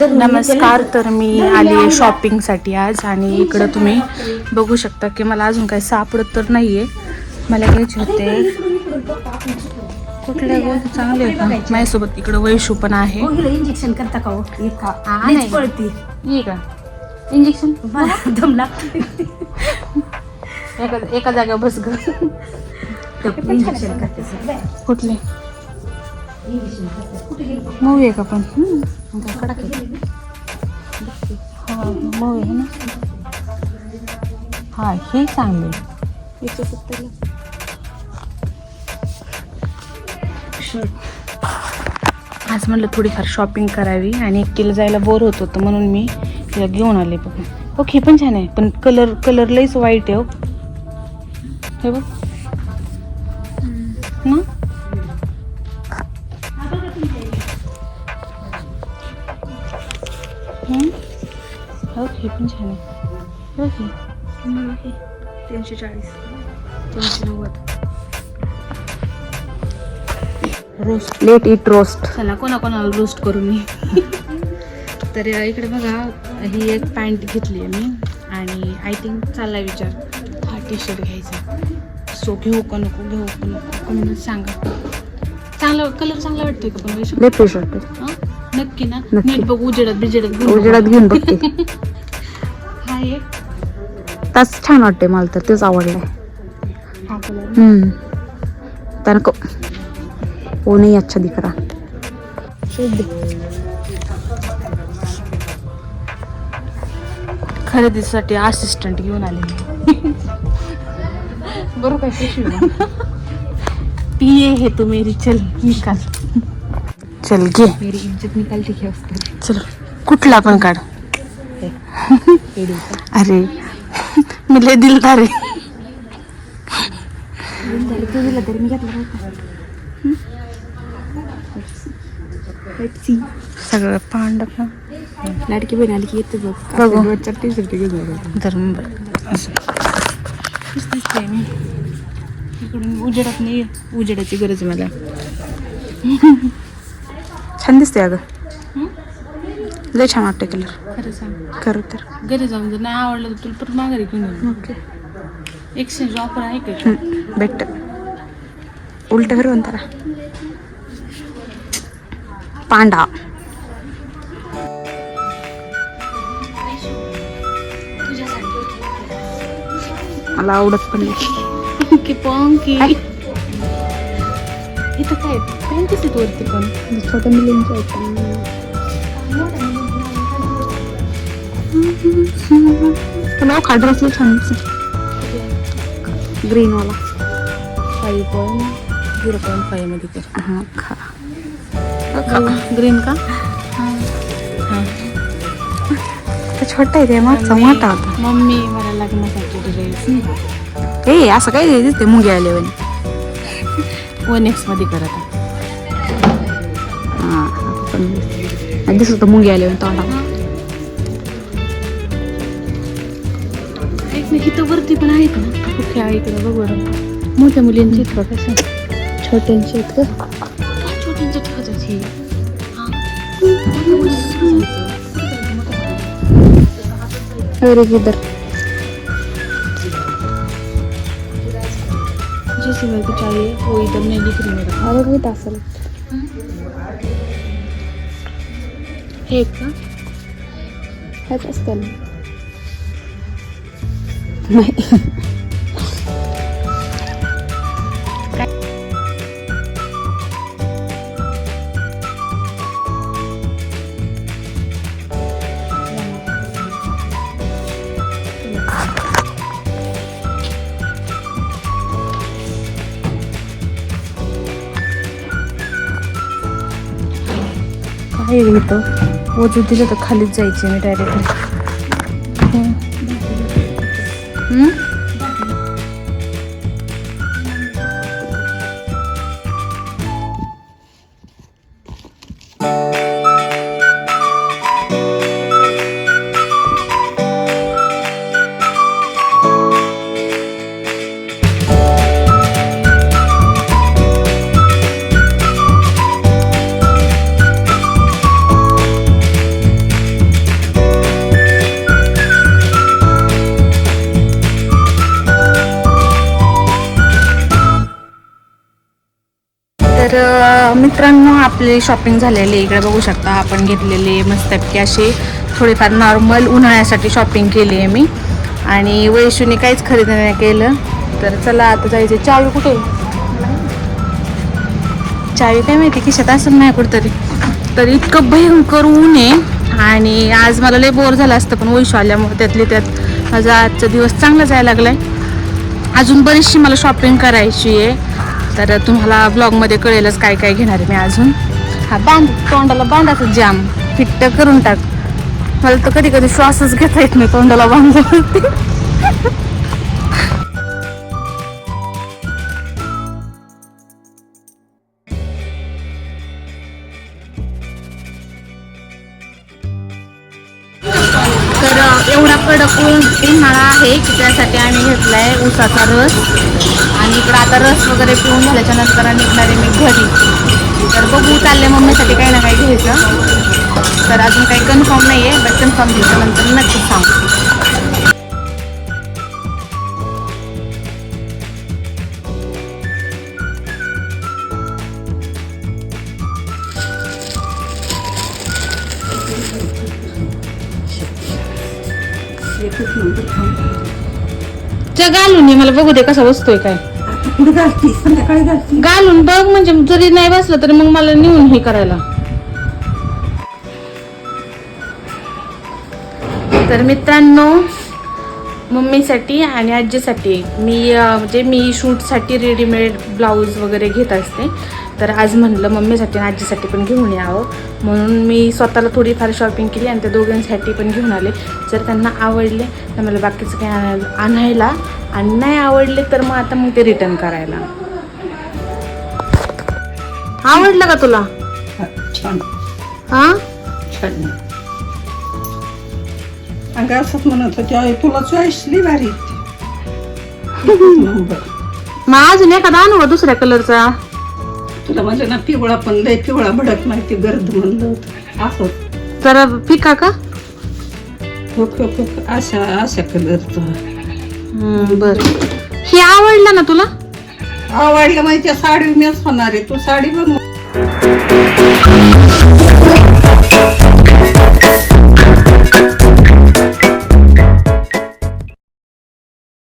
नमस्कार तर मी आली आहे शॉपिंगसाठी आज आणि इकडं तुम्ही बघू शकता की मला अजून काही सापडत तर नाहीये. मला घ्यायचे होते. कुठल्या गो? चांगले आहे का माझ्यासोबत इकडं वैशू पण आहे. इंजेक्शन करता का हो? हा, नाही. का? इंजेक्शन दम एका एका जागा बस ग. इंजेक्शन करते. कुठले? मऊ आहे का पण? कडक आहे. हा मऊ आहे ना? हा हे चांगले आज म्हणलं थोडीफार शॉपिंग करावी आणि एकटीला जायला बोर होत होतं म्हणून मी तिला घेऊन आले बघ. ओके पण छान आहे पण कलर कलर लईच वाईट आहे हो. हे बघ. ना? हम्म? ओके पण छान आहे. ओके तीनशे चाळीस दोनशे नव्वद रोस्ट लेट इट रोस्ट चला कोणा कोणाला रोस्ट करू मी. तर इकडे बघा ही एक पॅन्ट घेतली आहे मी. आणि आय थिंक चाललाय विचार. हा टी शर्ट घ्यायचा. सो घेऊ का नको घेऊ का नको? कोणी सांगा. चांगला कलर चांगला वाटतोय का पण? वैशू? नक्की ना. नक्की. नीट बघ उजेडात बिजेडात घेऊन. उजेडात घेऊन बघते. हा एक. तास छान वाटते मला तर तेच आवडलाय. हा कलर हम्म. त्यानं को वो नहीं अच्छा दिख रहा खरेदीसाठी असिस्टंट घेऊन आले बरोबर पिये हे तू मेरी चल निकाल. चल घे. मेरी इज्जत निकालती क्या उसकी. चल कुठला पण काढ. अरे मी लय दिलदार आहे. तू दिला तरी मी घेतला सगळं पांड लाडकी बहीण आली की येते बघ. बघू. रोजच्या टी शर्ट घेऊन कशी दिसते मी. इकडून उजेडात नाही उजेडाची गरज आहे मला. छान दिसते अगं. लय छान वाटते कलर खरं सांग. खरं तर. घरी जाऊन जर नाही आवडलं तर तुला परत माघारी घेऊन येऊ ओके. एक्सचेंज ऑफर आहे का? भेट उलट फिरवून त्याला पांडा मला आवडत पण नाही. की पंकी इथं काय? पॅन्टीच आहेत वरती पण? छोट्या मुलींच्या तुला खा ड्रेस छान ग्रीन वाला. फाईव्ह पॉईंट झिरो पॉईंट फाईव्हमध्ये कर. हा खा. ग्रीन का? ते छोटा आहे ते मागचा मोठा होता मम्मी मला लग्नासाठी ड्रेस ए असं काय दिसते मुंगी आले वन एक्समध्ये करत हा पण दिसत- होतं मुंगी आले तोंडा एक नाही इथं वरती पण आहेत ना कुठे आहे इकडं बघ बरं मोठ्या मुलींची बघ कसं छोट्यांचे आहेत का छोट्यांच्या ही अरे किधर जैसे को चाहिए वो इधर नहीं दिख रही मेरा किती असेल हे का? हेच असतं ना. नाही. हे आहे इथं. वजू दिलं तर खालीच जायचे मी डायरेक्ट तर मित्रांनो आपली शॉपिंग झालेली आहे. इकडे बघू शकता आपण घेतलेले मस्तपैकी असे थोडेफार नॉर्मल उन्हाळ्यासाठी शॉपिंग केली आहे मी. आणि वैशूने काहीच खरेदी नाही केलं. तर चला आता जायचं चावी कुठे चावी काय माहिती खिशात असेल नाही कुठतरी. तर इतकं भयंकर ऊन आहे. आणि आज मला लय बोर झालं असतं पण वैशू आल्यामुळे त्यातले त्यात माझा आजचा दिवस चांगला जायला लागला आहे अजून बरीचशी मला शॉपिंग करायची आहे. तर तुम्हाला ब्लॉगमध्ये कळेलच काय काय घेणार आहे मी अजून. हा बांध तोंडाला बांधाचं जाम. फिट्ट करून टाक. मला तर कधी कधी श्वासच घेता येत नाही तोंडाला बांधल्यावरती तर एवढा कडक उन्हाळा आहे की त्यासाठी आम्ही घेतलाय ऊसाचा रस. आणि इकडं आता रस वगैरे पिऊन झाल्याच्यानंतर निघणारे मी घरी. तर बघू चालले मम्मीसाठी काही ना काही घ्यायचं. तर अजून काही कन्फर्म नाही आहे बट कन्फर्म नंतर नक्कीच सांगू. च्या घालून मला बघू दे कसा बसतोय काय. कुठे घालती संध्याकाळी घालती घालून बघ म्हणजे जरी नाही बसलं तरी मग मला नेऊन हे करायला. तर मित्रांनो मम्मीसाठी आणि आजीसाठी. मी म्हणजे मी शूटसाठी रेडीमेड ब्लाऊज वगैरे घेत असते. तर आज म्हणलं मम्मीसाठी आणि आजीसाठी पण घेऊन यावं. म्हणून मी स्वतःला थोडीफार शॉपिंग केली आणि त्या दोघांसाठी पण घेऊन आले. जर त्यांना आवडले तर मला बाकीचं काही आणायला आणायला. आणि नाही आवडले तर मग आता मग ते रिटर्न करायला. आवडलं का तुला? छान. हा? छान. अगं असंच म्हणत होती आई तुला चॉईस लई भारी येते. एकच नंबर अजून एखादा आणू दुसऱ्या कलरचा तुला म्हणजे ना पिवळा पण लय पिवळा भडक माहिती गर्द म्हणलं होतं. असं. जरा फिका का? खूप खूप अशा अशा कलरचं बर. हे आवडला ना तुला? आवडलं माहिती आहे, साडी मीच होणार आहे. तू साडी बनव.